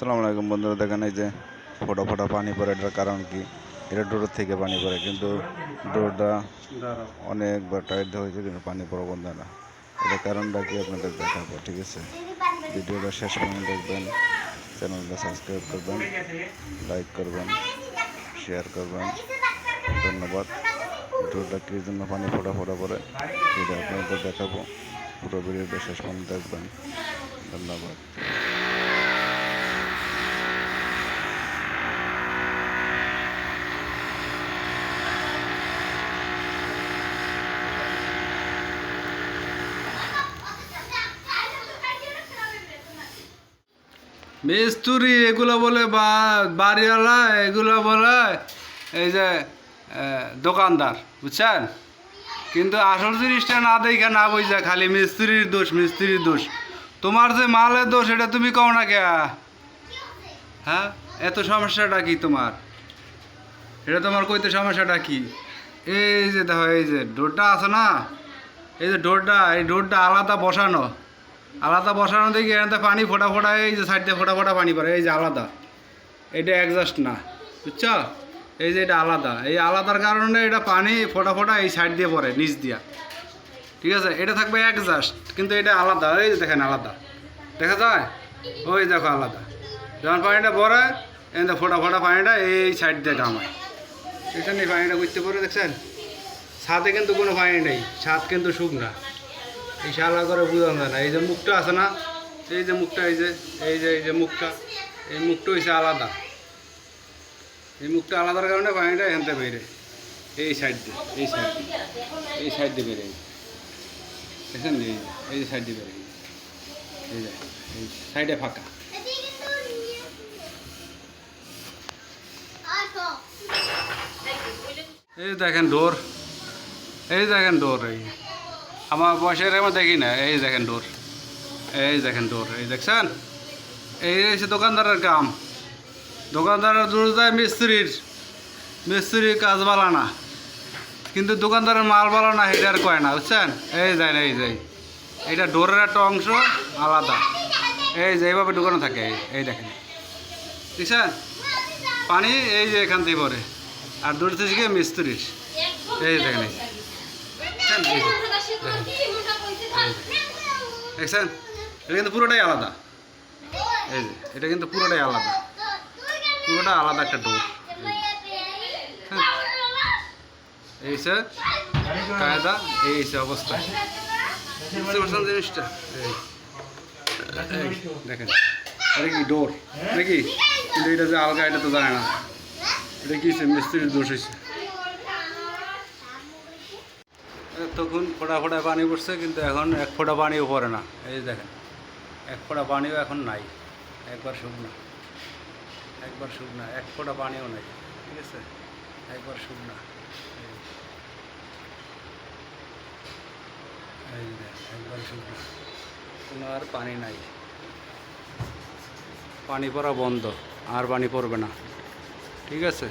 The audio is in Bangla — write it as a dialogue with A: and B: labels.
A: সালামু আলাইকুম বন্ধুরা, দেখেন এই যে ফোটা ফোটা পানি পড়ে, এটার কারণ কি? এটা ডোরের থেকে পানি পড়ে, কিন্তু ডোরটা অনেকবার টাইট হয়েছে কিন্তু পানি পড়া বন্ধ না এটার কারণটা কি আপনাদের দেখাবো, ঠিক আছে? ভিডিওটা শেষ পর্যন্ত দেখবেন, চ্যানেলটা সাবস্ক্রাইব করবেন, লাইক করবেন শেয়ার করবেন। ধন্যবাদ। ডোরটা কি জন্য পানি ফোটা ফোটা পড়ে সেটা আপনাদের দেখাবো। পুরো ভিডিওটা শেষ পর্যন্ত দেখবেন। ধন্যবাদ।
B: মিস্তুরি, এগুলো বলে বাড়িওয়ালা, এগুলো বলে এই যে দোকানদার, বুঝছেন? কিন্তু আসল জিনিসটা না দেখে না বুঝা, খালি মিস্ত্রির দোষ মিস্ত্রির দোষ। তোমার যে মালের দোষ, এটা তুমি কও না কে? হ্যাঁ? এত সমস্যাটা কি তোমার? এটা তোমার কইতে সমস্যাটা কি? এই যে দেখো, এই যে ডোরটা আছে না? এই যে ডোরটা, এই ডোরটা আলাদা বসানো। আলাদা বসানো দেখি এখানে পানি ফোটা ফোটা, এই যে সাইড ফোটা ফোটা পানি পড়ে, এই যে আলাদা। এটা অ্যাডজাস্ট না, বুঝছ? এই যে এটা আলাদা। এই আলাদার কারণে এটা পানি ফোটা ফোটা এই সাইড দিয়ে পড়ে, নিচ দিয়া। ঠিক আছে? এটা থাকবে অ্যাডজাস্ট কিন্তু এটা আলাদা। এই যে দেখেন আলাদা। দেখা যায়? ওই দেখো আলাদা। যখন পানিটা পড়ে, এখানে ফোটা ফোটা পানিটা এই সাইড দিয়ে কামায় দেখছেন এই পানিটা করতে পড়ে, দেখছেন? ছাদে কিন্তু কোনো পানি নেই। ছাদ কিন্তু শুকনা। এই শালা করে বুঝানো যায় না। এই যে মুখটা আছে না এই যে মুখটা এই যে এই যে এই যে মুখটা এই মুখটা হয়েছে আলাদা। এই মুখটা আলাদার কারণে পানিটা এখান থেকে বেরে এই সাইড দিয়ে এই সাইড দিয়ে এই সাইড দিয়ে বেরে যে, এই যে সাইড দিয়ে বেরে এই যে এই সাইডে ফাঁকা। এই দেখেন ডোর এই দেখেন ডোর এই আমার বয়সের আমার দেখি না। এই দেখেন ডোর। এই দেখেন ডোর। এই দেখছেন? এই হচ্ছে দোকানদারের কাম। দোকানদারের দূর যায় মিস্ত্রির। মিস্ত্রির কাজ বালা না। কিন্তু দোকানদারের মাল বালা না এটা আর কয় না, বুঝছেন? এই দেন, এই যাই এটা ডোরের একটা অংশ আলাদা। এই যে এইভাবে ঢুকানো থাকে, এই- দেখেন। বুঝছেন পানি এই যে এখান থেকে পরে আর দূর থেকে মিস্ত্রির। এই দেখেন। দেখছেন? এটা কিন্তু পুরোটাই আলাদা। এই যে, এটা কিন্তু পুরোটাই আলাদা। পুরোটা আলাদা একটা ডোর এই সে কায়দা, এই সে অবস্থা। বুঝতে পারছেন জিনিসটা? দেখেন। এটা কি ডোর নাকি কিন্তু এটা যে আলগা, এটা তো জানে না। এটা কি? মিস্ত্রির দোষ হয়েছে তখন ফোটা ফোটা পানি পড়ছে, কিন্তু এখন এক ফোঁটা পানিও পড়ে না। এই যে দেখেন, এক ফোঁটা পানিও এখন নাই, একবার শুকনা। একবার শুকনা, এক ফোঁটা পানিও নাই, ঠিক আছে? একবার শুকনা। এই। একবার শুকনা। কোনো আর পানি নাই। পানি পড়া বন্ধ, আর পানি পড়বে না, ঠিক আছে?